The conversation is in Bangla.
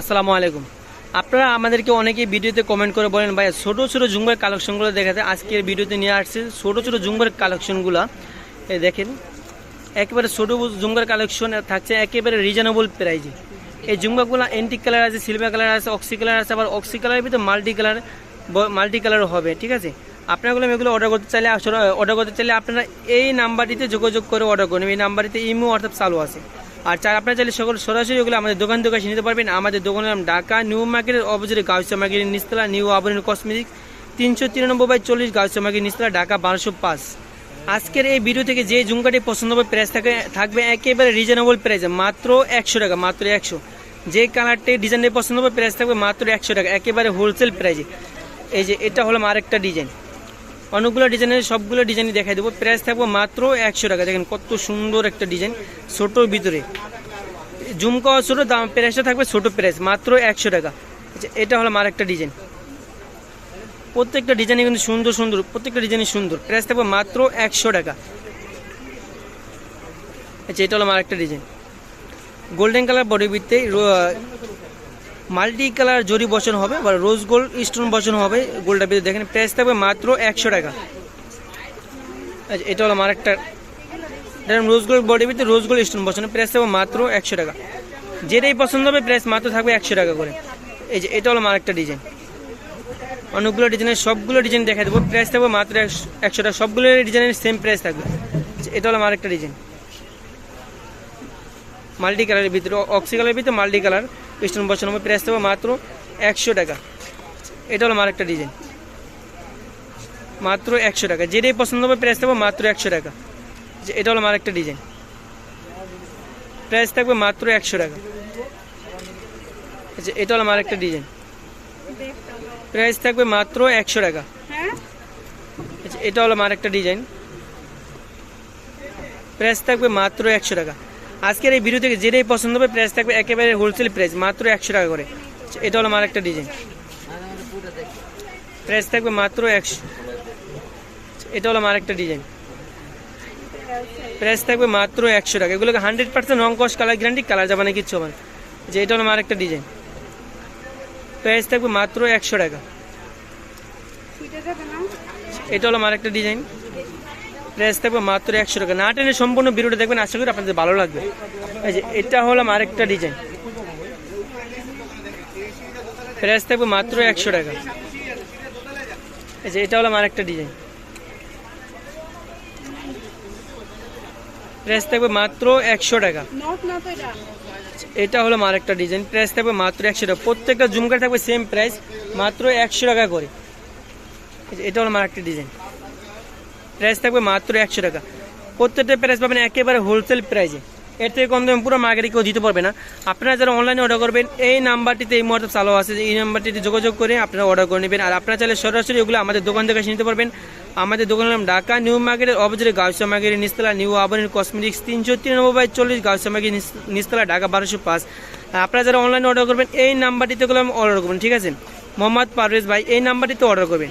আসসালামু আলাইকুম। আপনারা আমাদেরকে অনেকেই ভিডিওতে কমেন্ট করে বলেন, ভাই, ছোট ছোট জুম্বার কালেকশনগুলো দেখাতে আজকের ভিডিওতে নিয়ে আসছে ছোট ছোট জুম্বার কালেকশনগুলো এই দেখেন, একেবারে ছোট জুম্বার কালেকশন থাকছে একেবারে রিজনেবল প্রাইজে এই জুম্বাগুলো এন্টিক কালার আছে সিলভার কালার আছে অক্সি কালার আছে, আবার অক্সি কালারের ভিতরে মাল্টি কালার মাল্টি কালারও হবে, ঠিক আছে? আপনাগুলো এগুলো অর্ডার করতে চাইলে অর্ডার করতে চাইলে আপনারা এই নাম্বারটিতে যোগাযোগ করে অর্ডার করুন। এই নাম্বারটিতে ইমো অর্থাৎ চালু আছে। আর চার, আপনারা চাইলে সকল সরাসরি ওগুলো আমাদের দোকান দোকান নিতে পারবেন। আমাদের দোকানের নাম ঢাকা, নিউ মার্কেটের অপোজিটে গাউসা মার্কেটের নিস্তলা নিউ আবরণ কসমেটিক্স, তিনশো তিরানব্বই বাই চল্লিশ গাউসা মার্কেট নিস্তলা ঢাকা বারোশো পাঁচ। আজকের এই ভিডিও থেকে যে ঝুমকাটি পছন্দ হবে প্রাইস থাকে, থাকবে একেবারে রিজনেবল প্রাইসে মাত্র একশো টাকা, মাত্র একশো। যে কালারটি ডিজাইনটি পছন্দ হবে প্রাইস থাকবে মাত্র একশো টাকা, একেবারে হোলসেল প্রাইসে এই যে, এটা হলো আরেকটা ডিজাইন অনেকগুলো ডিজাইনের সবগুলো ডিজাইনই দেখাই দেবো। প্রাইস থাকব মাত্র একশো টাকা। দেখেন কত সুন্দর একটা ডিজাইন ছোটোর ভিতরে। ঝুমকা ছোটো দাম প্রাইসটা থাকবে ছোটো প্রাইস মাত্র একশো টাকা। আচ্ছা, এটা হলো আমার একটা ডিজাইন। প্রত্যেকটা ডিজাইনে কিন্তু সুন্দর সুন্দর প্রত্যেকটা ডিজাইনই সুন্দর। প্রাইস থাকবে মাত্র একশো টাকা। আচ্ছা এটা হলো আমার একটা ডিজাইন। গোল্ডেন কালার বডি বিতে মাল্টি কালার জরি বসন হবে বা রোজ গোল্ড স্টোন বসন হবে গোল্ডটা ভিতরে দেখেন প্রাইস থাকবে মাত্র একশো টাকা। আচ্ছা এটা হলো আরেকটা দেখেন রোজ গোল্ড বডি ভিতরে রোজ গোল্ড স্টোন বসানো প্রাইস থাকবে মাত্র একশো টাকা। যেটাই পছন্দ হবে প্রাইস মাত্র থাকবে একশো টাকা করে। এই যে এটা হলো আরেকটা ডিজাইন অনেকগুলো ডিজাইনের সবগুলো ডিজাইন দেখা দেবো। প্রাইস থাকবে মাত্র একশো টাকা। সবগুলো ডিজাইনের সেম প্রাইস থাকবে। আচ্ছা, এটা হলো আরেকটা ডিজাইন মাল্টি কালারের ভিতরে অক্সি কালারের ভিতরে মাল্টি কালার। স্টোন বসানো হবে প্রাইস থাকবে মাত্র একশো টাকা। এটা হলো আরেকটা ডিজাইন মাত্র একশো টাকা। যেটাই পছন্দ হবে প্রাইস থাকবে মাত্র একশো টাকা। যে এটা হলো আমার একটা ডিজাইন প্রাইস থাকবে মাত্র একশো টাকা। আচ্ছা এটা হলো আমার একটা ডিজাইন প্রাইস থাকবে মাত্র একশো টাকা। আচ্ছা এটা হলো আমার আরেকটা ডিজাইন প্রাইস থাকবে মাত্র একশো টাকা। আজকের এই ভিডিও থেকে যেটাই পছন্দ হবে প্রাইস থাকবে একেবারে হোলসেল প্রাইস মাত্র একশো টাকা করে। এটা হলো আমার আরেকটা ডিজাইন প্রাইস থাকবে মাত্র একশো এটা হলো আমার আরেকটা ডিজাইন প্রাইস থাকবে মাত্র একশো টাকা। এগুলোকে হান্ড্রেড পার্সেন্ট রং কস কালার গ্যারান্টি কালার যাবে না কিচ্ছু হবে যে এটা হলো আমার আরেকটা ডিজাইন প্রাইস থাকবে মাত্র একশো টাকা। এটা হলো আমার আরেকটা ডিজাইন প্রাইস থাকবে মাত্র একশো টাকা। না টেনে সম্পূর্ণ ভিডিওটা দেখবেন, আশা করি আপনাদের ভালো লাগবে। এটা হলো আরেকটা ডিজাইন। প্রাইস থাকবে মাত্র একশো টাকা। এটা হলো আরেকটা ডিজাইন। প্রাইস থাকবে মাত্র একশো টাকা। এটা হলো আরেকটা ডিজাইন। প্রাইস থাকবে মাত্র একশো টাকা। প্রত্যেকটা ঝুমকা থাকবে সেম প্রাইস, মাত্র একশো টাকা করে। এটা হলো আরেকটা ডিজাইন। প্রাইস থাকবে মাত্র একশো টাকা। প্রত্যেকটা প্রাইস পাবেন একেবারে হোলসেল প্রাইসে এর থেকে কম দামে পুরো মার্কেটে কেউ দিতে পারবে না। আপনারা যারা অনলাইনে অর্ডার করবেন, এই নাম্বারটিতে এই মুহূর্তে চালু আছে। এই নাম্বারটিতে যোগাযোগ করে আপনারা অর্ডার করে নেবেন। আর আপনারা চাইলে সরাসরি ওগুলো আমাদের দোকান থেকে নিতে পারবেন। আমাদের দোকানের নাম ঢাকা, নিউ মার্কেটের অপোজিটে গাউসা মার্কেটের নিস্তলা নিউ আবরণ কসমেটিক্স তিনশো তিরানব্বই বাই চল্লিশ গাউসা মার্কেট নিস্তলা ঢাকা বারোশো পাঁচ। আর আপনারা যারা অনলাইনে অর্ডার করবেন, এই নাম্বারটিতে গুলো অর্ডার করবেন ঠিক আছে? মোহাম্মদ পারভেজ ভাই, এই নাম্বারটিতে অর্ডার করবেন।